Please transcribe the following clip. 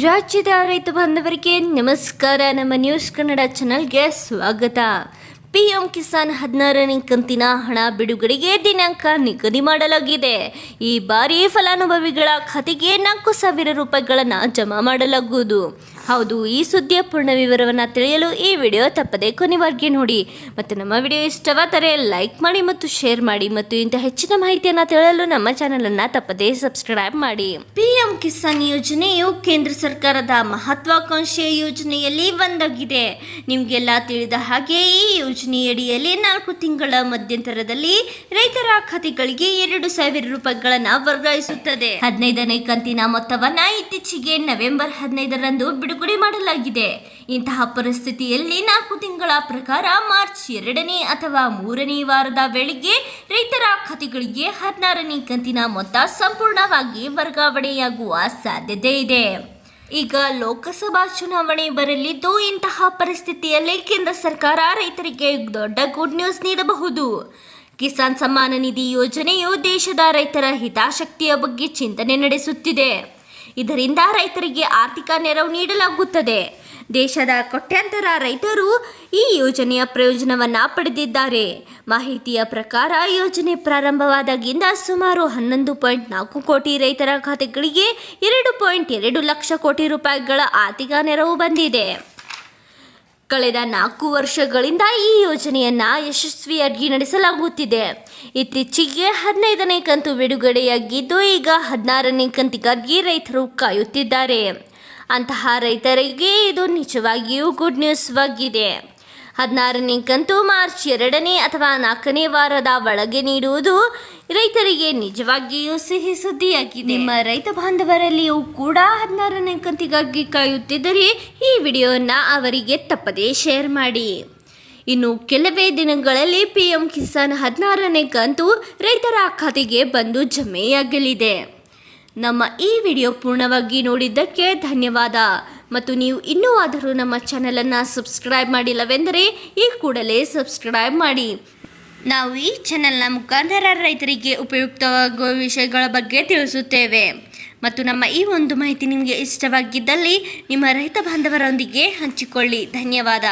ರಾಜ್ಯದ ರೈತ ಬಾಂಧವರಿಗೆ ನಮಸ್ಕಾರ. ನಮ್ಮ ನ್ಯೂಸ್ ಕನ್ನಡ ಚಾನಲ್ಗೆ ಸ್ವಾಗತ. ಪಿಎಂ ಕಿಸಾನ್ ಹದಿನಾರನೇ ಕಂತಿನ ಹಣ ಬಿಡುಗಡೆಗೆ ದಿನಾಂಕ ನಿಗದಿ ಮಾಡಲಾಗಿದೆ. ಈ ಬಾರಿ ಫಲಾನುಭವಿಗಳ ಖಾತೆಗೆ ನಾಲ್ಕು ಸಾವಿರ ರೂಪಾಯಿಗಳನ್ನು ಜಮಾ ಮಾಡಲಾಗುವುದು. ಹೌದು, ಈ ಸುದ್ದಿಯ ಪೂರ್ಣ ವಿವರವನ್ನು ತಿಳಿಯಲು ಈ ವಿಡಿಯೋ ತಪ್ಪದೆ ಕೊನೆವರೆಗೆ ನೋಡಿ. ಮತ್ತು ನಮ್ಮ ವಿಡಿಯೋ ಇಷ್ಟವಾದರೆ ಲೈಕ್ ಮಾಡಿ ಮತ್ತು ಶೇರ್ ಮಾಡಿ ಮತ್ತು ಇಂಥ ಹೆಚ್ಚಿನ ಮಾಹಿತಿಯನ್ನು ತಿಳಿಯಲು ನಮ್ಮ ಚಾನಲನ್ನು ತಪ್ಪದೆ ಸಬ್ಸ್ಕ್ರೈಬ್ ಮಾಡಿ. ಪಿಎಂ ಕಿಸಾನ್ ಯೋಜನೆಯು ಕೇಂದ್ರ ಸರ್ಕಾರದ ಮಹತ್ವಾಕಾಂಕ್ಷೆಯ ಯೋಜನೆಯಲ್ಲಿ ಒಂದಾಗಿದೆ. ನಿಮಗೆಲ್ಲ ತಿಳಿದ ಹಾಗೆ ಈ ಯೋಜನೆಯಡಿಯಲ್ಲಿ ನಾಲ್ಕು ತಿಂಗಳ ಮಧ್ಯಂತರದಲ್ಲಿ ರೈತರ ಖಾತೆಗಳಿಗೆ ಎರಡು ಸಾವಿರ ರೂಪಾಯಿಗಳನ್ನು ವರ್ಗಾಯಿಸುತ್ತದೆ. ಹದಿನೈದನೇ ಕಂತಿನ ಮೊತ್ತವನ್ನು ಇತ್ತೀಚೆಗೆ ನವೆಂಬರ್ ಹದಿನೈದರಂದು ಬಿಡುಗಡೆ ಮಾಡಲಾಗಿದೆ. ಇಂತಹ ಪರಿಸ್ಥಿತಿಯಲ್ಲಿ ನಾಲ್ಕು ತಿಂಗಳ ಪ್ರಕಾರ ಮಾರ್ಚ್ ಎರಡನೇ ಅಥವಾ ಮೂರನೇ ವಾರದ ವೇಳೆಗೆ ರೈತರ ಖಾತೆಗಳಿಗೆ ಹದಿನಾರನೇ ಕಂತಿನ ಮೊತ್ತ ಸಂಪೂರ್ಣವಾಗಿ ವರ್ಗಾವಣೆಯಾಗುವ ಸಾಧ್ಯತೆ ಇದೆ. ಈಗ ಲೋಕಸಭಾ ಚುನಾವಣೆ ಬರಲಿದ್ದು ಇಂತಹ ಪರಿಸ್ಥಿತಿಯಲ್ಲಿ ಕೇಂದ್ರ ಸರ್ಕಾರ ರೈತರಿಗೆ ದೊಡ್ಡ ಗುಡ್ ನ್ಯೂಸ್ ನೀಡಬಹುದು. ಕಿಸಾನ್ ಸಮ್ಮಾನ ನಿಧಿ ಯೋಜನೆಯು ದೇಶದ ರೈತರ ಹಿತಾಸಕ್ತಿಯ ಬಗ್ಗೆ ಚಿಂತನೆ ನಡೆಸುತ್ತಿದೆ. ಇದರಿಂದ ರೈತರಿಗೆ ಆರ್ಥಿಕ ನೆರವು ನೀಡಲಾಗುತ್ತದೆ. ದೇಶದ ಕೋಟ್ಯಾಂತರ ರೈತರು ಈ ಯೋಜನೆಯ ಪ್ರಯೋಜನವನ್ನು ಪಡೆದಿದ್ದಾರೆ. ಮಾಹಿತಿಯ ಪ್ರಕಾರ ಯೋಜನೆ ಪ್ರಾರಂಭವಾದಾಗಿಂದ ಸುಮಾರು ಹನ್ನೊಂದು ಪಾಯಿಂಟ್ ನಾಲ್ಕು ಕೋಟಿ ರೈತರ ಖಾತೆಗಳಿಗೆ ಎರಡು ಪಾಯಿಂಟ್ ಎರಡು ಲಕ್ಷ ಕೋಟಿ ರೂಪಾಯಿಗಳ ಆರ್ಥಿಕ ನೆರವು ಬಂದಿದೆ. ಕಳೆದ ನಾಲ್ಕು ವರ್ಷಗಳಿಂದ ಈ ಯೋಜನೆಯನ್ನು ಯಶಸ್ವಿಯಾಗಿ ನಡೆಸಲಾಗುತ್ತಿದೆ. ಇತ್ತೀಚೆಗೆ ಹದಿನೈದನೇ ಕಂತು ಬಿಡುಗಡೆಯಾಗಿದ್ದು, ಈಗ ಹದಿನಾರನೇ ಕಂತಿಗಾಗಿ ರೈತರು ಕಾಯುತ್ತಿದ್ದಾರೆ. ಅಂತಹ ರೈತರಿಗೆ ಇದು ನಿಜವಾಗಿಯೂ ಗುಡ್ ನ್ಯೂಸ್ ಆಗಿದೆ ಹದಿನಾರನೇ ಕಂತು ಮಾರ್ಚ್ ಎರಡನೇ ಅಥವಾ ನಾಲ್ಕನೇ ವಾರದ ಒಳಗೆ ನೀಡುವುದು ರೈತರಿಗೆ ನಿಜವಾಗಿಯೂ ಸಿಹಿ ಸುದ್ದಿಯಾಗಿದೆ. ನಿಮ್ಮ ರೈತ ಬಾಂಧವರಲ್ಲಿಯೂ ಕೂಡ ಹದಿನಾರನೇ ಕಂತಿಗಾಗಿ ಕಾಯುತ್ತಿದ್ದರೆ ಈ ವಿಡಿಯೋನ ಅವರಿಗೆ ತಪ್ಪದೇ ಶೇರ್ ಮಾಡಿ. ಇನ್ನು ಕೆಲವೇ ದಿನಗಳಲ್ಲಿ ಪಿ ಎಂ ಕಿಸಾನ್ ಹದಿನಾರನೇ ಕಂತು ರೈತರ ಖಾತೆಗೆ ಬಂದು ಜಮೆಯಾಗಲಿದೆ. ನಮ್ಮ ಈ ವಿಡಿಯೋ ಪೂರ್ಣವಾಗಿ ನೋಡಿದ್ದಕ್ಕೆ ಧನ್ಯವಾದ. ಮತ್ತು ನೀವು ಇನ್ನೂ ಆದರೂ ನಮ್ಮ ಚಾನಲನ್ನು ಸಬ್ಸ್ಕ್ರೈಬ್ ಮಾಡಿಲ್ಲವೆಂದರೆ ಈ ಕೂಡಲೇ ಸಬ್ಸ್ಕ್ರೈಬ್ ಮಾಡಿ. ನಾವು ಈ ಚಾನೆಲ್ನ ಮುಖಾಂತರ ರೈತರಿಗೆ ಉಪಯುಕ್ತವಾಗುವ ವಿಷಯಗಳ ಬಗ್ಗೆ ತಿಳಿಸುತ್ತೇವೆ. ಮತ್ತು ನಮ್ಮ ಈ ಒಂದು ಮಾಹಿತಿ ನಿಮಗೆ ಇಷ್ಟವಾಗಿದ್ದಲ್ಲಿ ನಿಮ್ಮ ರೈತ ಬಾಂಧವರೊಂದಿಗೆ ಹಂಚಿಕೊಳ್ಳಿ. ಧನ್ಯವಾದ.